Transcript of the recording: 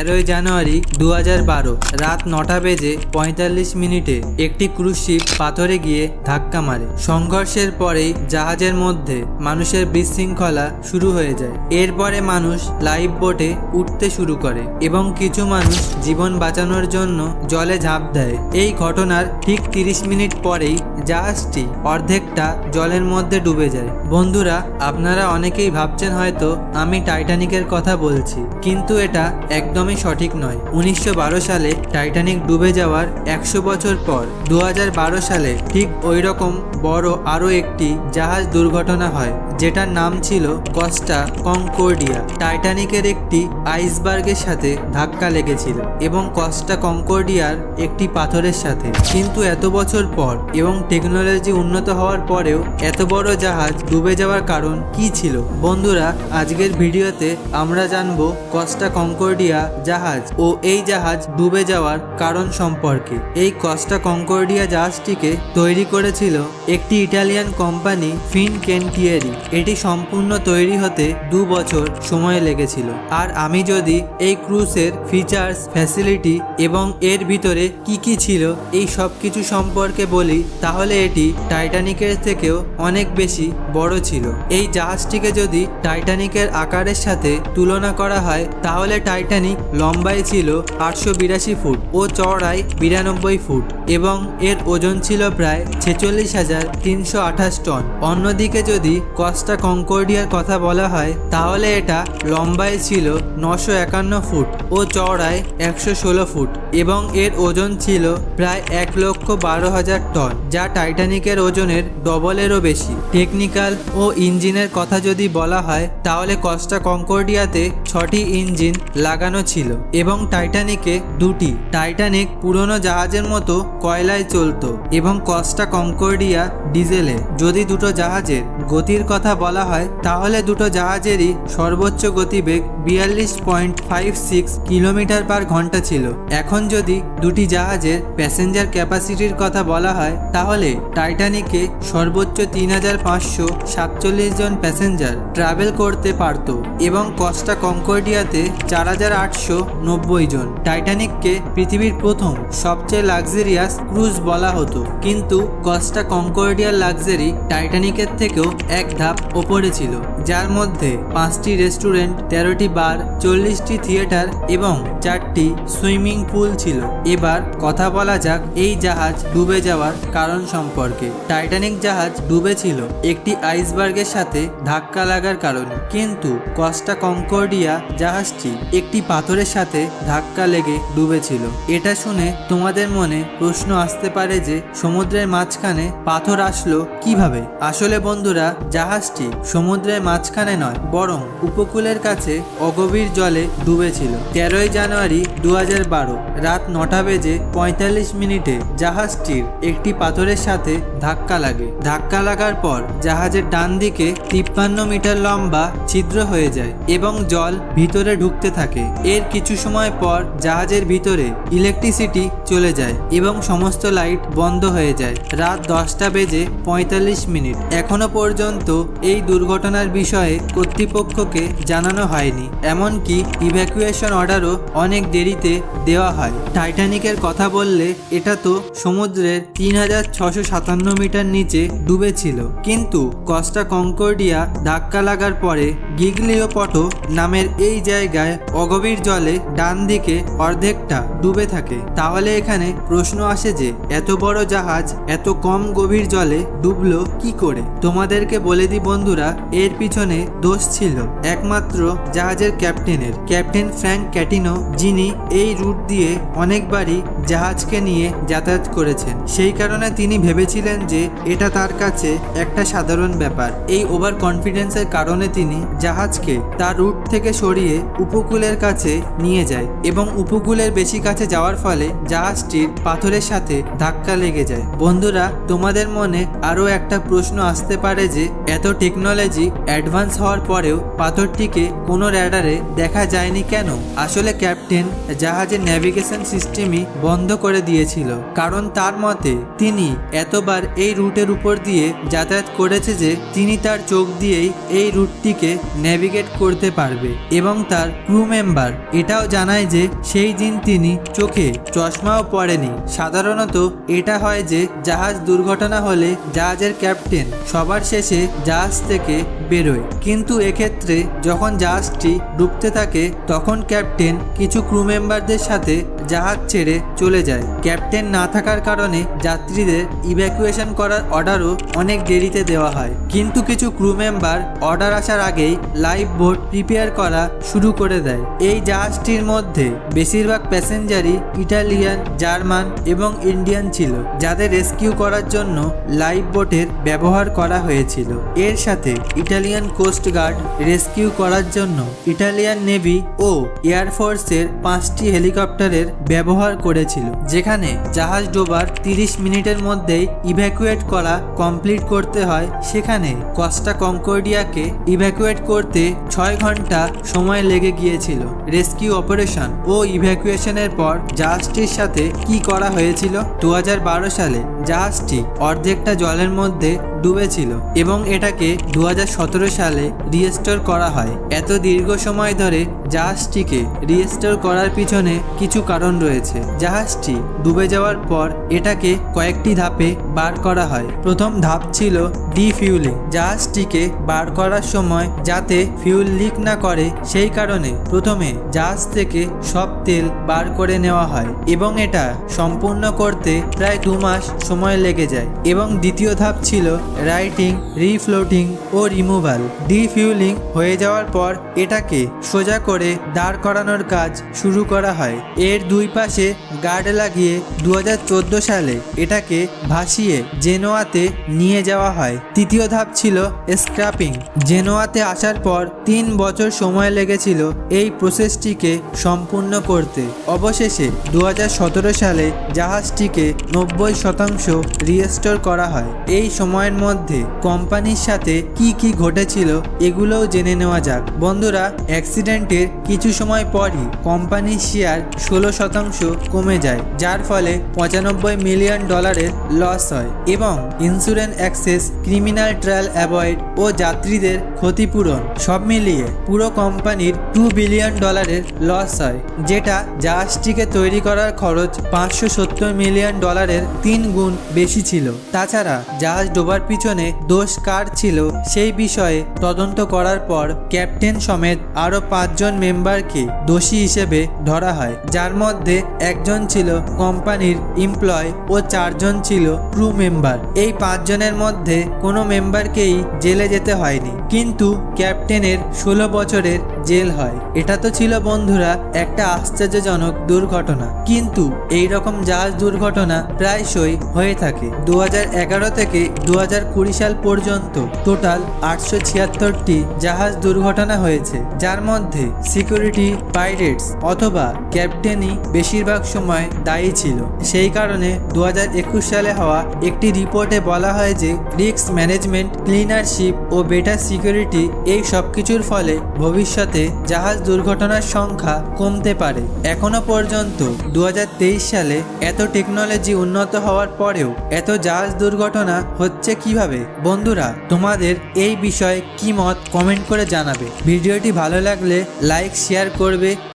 তেরোই জানুয়ারি দু হাজার বারো, রাত নটা বেজে পঁয়তাল্লিশ মিনিটে একটি ক্রুজ শিপ পাথরে গিয়ে ধাক্কা মারে। সংঘর্ষের পরেই জাহাজের মধ্যে মানুষের বিশৃঙ্খলা শুরু হয়ে যায়। এরপরে মানুষ লাইফ বোটে উঠতে শুরু করে এবং কিছু মানুষ জীবন বাঁচানোর জন্য জলে ঝাঁপ দেয়। এই ঘটনার ঠিক তিরিশ মিনিট পরেই জাহাজটি অর্ধেকটা জলের মধ্যে ডুবে যায়। বন্ধুরা, আপনারা অনেকেই ভাবছেন হয়তো আমি টাইটানিকের কথা বলছি, কিন্তু এটা একদমই সঠিক নয়। উনিশশো সালে টাইটানিক ডুবে যাওয়ার একশো বছর পর দু হাজার বারো সালে ঠিক ওই রকম বড় আরও একটি জাহাজ দুর্ঘটনা হয়, যেটার নাম ছিল কস্টা কঙ্কোর্ডিয়া। টাইটানিকের একটি আইসবার্গের সাথে ধাক্কা লেগেছিল এবং কস্টা কঙ্কোর্ডিয়ার একটি পাথরের সাথে। কিন্তু এত বছর পর এবং টেকনোলজি উন্নত হওয়ার পরেও এত বড় জাহাজ ডুবে যাওয়ার কারণ কি ছিল? বন্ধুরা, আজকের ভিডিওতে আমরা জানব কস্টা কঙ্কোর্ডিয়া জাহাজ ও এই জাহাজ ডুবে যাওয়ার কারণ সম্পর্কে। এই কস্টা কঙ্কোর্ডিয়া জাহাজটিকে তৈরি করেছিল একটি ইটালিয়ান কোম্পানি ফিন কেন্টিয়েরি এটি সম্পূর্ণ তৈরি হতে দু বছর সময় লেগেছিল। আর আমি যদি এই ক্রুজের ফিচার্স, ফ্যাসিলিটি এবং এর ভিতরে কি কি ছিল এই সব কিছু সম্পর্কে বলি, তাহলে এটি টাইটানিকের থেকেও অনেক বেশি বড় ছিল। এই জাহাজটিকে যদি টাইটানিকের আকারের সাথে তুলনা করা হয়, তাহলে টাইটানিক লম্বায় ছিল আটশো বিরাশি ফুট ও চওড়ায় বিরানব্বই ফুট এবং এর ওজন ছিল প্রায় ছেচল্লিশ হাজার তিনশো আঠাশ টন। অন্যদিকে যদি কস্টা কঙ্কর্ডিয়ার কথা বলা হয়, তাহলে এটা লম্বায় ছিল নশো একান্ন ফুট ও চওড়ায় একশো ষোলো ফুট এবং এর ওজন ছিল প্রায় এক লক্ষ বারো হাজার টন, যা টাইটানিকের ওজনের ডবলেরও বেশি। টেকনিক্যাল ও ইঞ্জিনের কথা যদি বলা হয়, তাহলে কস্টা কঙ্কর্ডিয়াতে ছটি ইঞ্জিন লাগানো ছিল এবং টাইটানিকে দুটি। টাইটানিক পুরনো জাহাজের মতো কয়লায় চলত এবং কস্টা কঙ্কর্ডিয়া ডিজেলে। যদি দুটো জাহাজের গতির কথা বলা হয়, তাহলে দুটো জাহাজেরই সর্বোচ্চ গতিবেগ বিয়াল্লিশ point five six kilometre per ঘণ্টা ছিল। এখন যদি দুটি জাহাজের প্যাসেঞ্জার ক্যাপাসিটির কথা বলা হয়, তাহলে টাইটানিকে সর্বোচ্চ তিন হাজার পাঁচশো সাতচল্লিশ জন প্যাসেঞ্জার ট্রাভেল করতে পারত এবং কস্টা কঙ্কর্ডিয়াতে চার হাজার আটশো নব্বই জন। টাইটানিককে পৃথিবীর প্রথম সবচেয়ে লাক্সারিয়াস ক্রুজ বলা হতো। কিন্তু কস্টা কঙ্কর্ডিয়ার লাক্সারি টাইটানিকের থেকেও এক ধাপ ওপরে ছিল, যার মধ্যে পাঁচটি রেস্টুরেন্ট, তেরোটি বার, চল্লিশটি থিয়েটার এবং চারটি সুইমিং পুল ছিল। এবার কথা বলা যাক এই জাহাজ ডুবে যাওয়ার কারণ সম্পর্কে। টাইটানিক জাহাজ ডুবেছিল একটি আইসবার্গের সাথে ধাক্কা লাগার কারণে। কিন্তু কস্টা কঙ্কর্ডিয়া জাহাজটি একটি পাথরের সাথে ধাক্কা লেগে ডুবেছিল এটা শুনে তোমাদের মনে প্রশ্ন আসতে পারে যে, সমুদ্রের মাঝখানে পাথর আসলো কীভাবে? আসলে বন্ধুরা জাহাজটি সমুদ্রের মাঝখানে নয়, বরং উপকূলের কাছে অগভীর জলে ডুবেছিল। তেরোই জানুয়ারি দু হাজার বারো রাত নটা বেজে পঁয়তাল্লিশ মিনিটে জাহাজটির একটি পাথরের সাথে ধাক্কা লাগে। ধাক্কা লাগার পর জাহাজের ডান দিকে তিপ্পান্ন মিটার লম্বা ছিদ্র হয়ে যায় এবং জল ভিতরে ঢুকতে থাকে। এর কিছু সময় পর জাহাজের ভিতরে ইলেকট্রিসিটি চলে যায় এবং সমস্ত লাইট বন্ধ হয়ে যায়। রাত দশটা বেজে পঁয়তাল্লিশ মিনিট। এখনও পর্যন্ত এই দুর্ঘটনার বিষয়ে কর্তৃপক্ষকে জানানো হয়নি। এমনকি ইভ্যাকুয়েশন অর্ডারও অনেক দেরিতে দেওয়া হয়। টাইটানিকের কথা বললে এটা তো সমুদ্রের তিন হাজার ছশো সাতান্ন মিটার নিচে ডুবেছিল। কিন্তু কস্টা কঙ্কর্ডিয়া ধাক্কা লাগার পরে গিগলিও পটো নামের এই জায়গায় অগভীর জলে ডান দিকে অর্ধেকটা ডুবে থাকে। তাহলে এখানে প্রশ্ন আসে যে, এত বড় জাহাজ এত কম গভীর জলে ডুবলো কি করে? তোমাদেরকে বলে দিই বন্ধুরা, এর পিছনে দোষ ছিল একমাত্র জাহাজের ক্যাপ্টেনের। ক্যাপ্টেন ফ্র্যাঙ্ক ক্যাটিনো, যিনি এই রুট দিয়ে অনেকবারই জাহাজকে নিয়ে যাতায়াত করেছেন। সেই কারণে তিনি ভেবেছিলেন যে এটা তার কাছে একটা সাধারণ ব্যাপার। এই ওভার কনফিডেন্সের কারণে তিনি জাহাজকে তার রুট থেকে সরিয়ে উপকূলের কাছে নিয়ে যায় এবং উপকূলের বেশি কাছে যাওয়ার ফলে জাহাজটির পাথরের সাথে ধাক্কা লেগে যায়। বন্ধুরা, তোমাদের মনে আরও একটা প্রশ্ন আসতে পারে যে এত টেকনোলজি অ্যাডভান্স হওয়ার পরেও পাথরটিকে কোনো র্যাডারে দেখা যায়নি কেন? আসলে ক্যাপ্টেন, জাহাজের ন্যাভিগেশন সিস্টেমই বন্ধ করে দিয়েছিল। কারণ তার মতে, তিনি এতবার এই রুটের উপর দিয়ে যাতায়াত করেছে যে তিনি তার চোখ দিয়েই এই রুটটিকে নেভিগেট করতে পারবে এবং তার ক্রু মেম্বার এটাও জানায় যে সেই দিন তিনি চোখে চশমাও পরেনি। সাধারণত এটা হয় যে জাহাজ দুর্ঘটনা হলে জাহাজের ক্যাপ্টেন সবার শেষে জাহাজ থেকে বেরোয়। কিন্তু এক্ষেত্রে যখন জাহাজটি ডুবতে থাকে, তখন ক্যাপ্টেন কিছু ক্রু মেম্বারদের সাথে জাহাজ ছেড়ে চলে যায়। ক্যাপ্টেন না থাকার কারণে যাত্রীদের ইভ্যাকুয়েশন করার অর্ডারও অনেক দেরিতে দেওয়া হয়। কিন্তু কিছু ক্রু মেম্বার অর্ডার আসার আগেই লাইফ বোট প্রিপেয়ার করা শুরু করে দেয়। এই জাহাজটির মধ্যে বেশিরভাগ প্যাসেঞ্জারই ইটালিয়ান, জার্মান এবং ইন্ডিয়ান ছিল, যাদের রেস্কিউ করার জন্য লাইফ বোটের ব্যবহার করা হয়েছিল এর সাথে ইটালিয়ান কোস্ট গার্ড রেস্কিউ করার জন্য ইটালিয়ান নেভি ও এয়ারফোর্সের পাঁচটি হেলিকপ্টারের ব্যবহার করেছিল, যেখানে জাহাজ ডোবার তিরিশ মিনিটের মধ্যেই ইভ্যাকুয়েট করা কমপ্লিট করতে হয়। সেখানে কস্টা কঙ্কর্ডিয়াকে ইভ্যাকুয়েট করতে ছয় ঘণ্টা সময় লেগে গিয়েছিল। রেস্কিউ অপারেশন ও ইভ্যাকুয়েশনের পর জাহাজটির সাথে কি করা হয়েছিল? দু হাজার বারো সালে জাহাজটি অর্ধেকটা জলের মধ্যে ডুবেছিল। এবং এটাকে দু হাজার সতেরো সালে রিস্টোর করা হয়। এত দীর্ঘ সময় ধরে জাহাজটিকে রিস্টোর করার পিছনে কিছু কারণ রয়েছে। জাহাজটি ডুবে যাওয়ার পর এটাকে কয়েকটি ধাপে বার করা হয়। প্রথম ধাপ ছিল ডিফিউলিং। জাহাজটিকে বার করার সময় যাতে ফিউল লিক না করে, সেই কারণে প্রথমে জাহাজ থেকে সব তেল বার করে নেওয়া হয় এবং এটা সম্পূর্ণ করতে প্রায় দু মাস সময় লেগে যায়। এবং দ্বিতীয় ধাপ ছিল রাইটিং রিফ্লোটিং ও রিমুভাল ডিফিউলিং হয়ে যাওয়ার পর এটাকে সোজা করে দাঁড় করানোর কাজ শুরু করা হয়। এর দুই পাশে গার্ড লাগিয়ে দু হাজার চোদ্দ সালে এটাকে ভাসিয়ে জেনোয়াতে নিয়ে যাওয়া হয়। তৃতীয় ধাপ ছিল স্ক্র্যাপিং জেনোয়াতে আসার পর তিন বছর সময় লেগেছিল এই প্রসেসটিকে সম্পূর্ণ করতে। অবশেষে দু হাজার সতেরো সালে জাহাজটিকে নব্বই শতাংশ রিস্টোর করা হয়। এই সময়ের মধ্যে কোম্পানির সাথে কি কি ঘটেছিল, এগুলোও জেনে নেওয়া যাক। বন্ধুরা, অ্যাক্সিডেন্টের কিছু সময় পরই কোম্পানির শেয়ার ষোলো শতাংশ কমে যায়, যার ফলে পঁচানব্বই মিলিয়ন ডলারের লস হয় এবং insurance access, criminal trial avoid ও যাত্রীদের ক্ষতিপূরণ সব মিলিয়ে পুরো কোম্পানির টু বিলিয়ন ডলারের লস হয়, যেটা জাহাজটিকে তৈরি করার খরচ পাঁচশো সত্তর মিলিয়ন ডলারের তিন গুণ বেশি ছিল। তাছাড়া জাহাজ ডোবার পিছনে দোষ কার ছিল সেই বিষয়ে তদন্ত করার পর ক্যাপ্টেন সমেত আরও পাঁচজন মেম্বারকে দোষী হিসেবে ধরা হয়। যার মধ্যে একজন ছিল কোম্পানির এমপ্লয় ও চারজন ছিল ক্রু মেম্বার। এই পাঁচজনের মধ্যে কোনো মেম্বারকেই জেলে যেতে হয়নি। কিন্তু ক্যাপ্টেনের ষোলো বছরের জেল হয়। এটা তো ছিল বন্ধুরা একটা আশ্চর্যজনক দুর্ঘটনা। কিন্তু এই রকম জাহাজ দুর্ঘটনা প্রায়শই হয়ে থাকে। দু হাজার এগারো থেকে দু হাজার কুড়ি সাল পর্যন্ত টোটাল আটশো ছিয়াত্তরটি জাহাজ দুর্ঘটনা হয়েছে। যার মধ্যে সিকিউরিটি পাইরেটস অথবা ক্যাপ্টেনই বেশিরভাগ সময় দায়ী ছিল। সেই কারণে দু হাজার একুশ সালে হওয়া একটি রিপোর্টে বলা হয় যে রিস্ক ম্যানেজমেন্ট, ক্লিনারশিপ ও বেটার সিকিউরিটি এই সব কিছুর ফলে ভবিষ্যতে জাহাজ দুর্ঘটনার সংখ্যা কমতে পারে। এখনও পর্যন্ত দু হাজার তেইশ সালে এত টেকনোলজি উন্নত হওয়ার পরেও এত জাহাজ দুর্ঘটনা হচ্ছে কীভাবে? বন্ধুরা, তোমাদের এই বিষয়ে কি মত কমেন্ট করে জানাবে। ভিডিওটি ভালো লাগলে লাইক, শেয়ার করবে।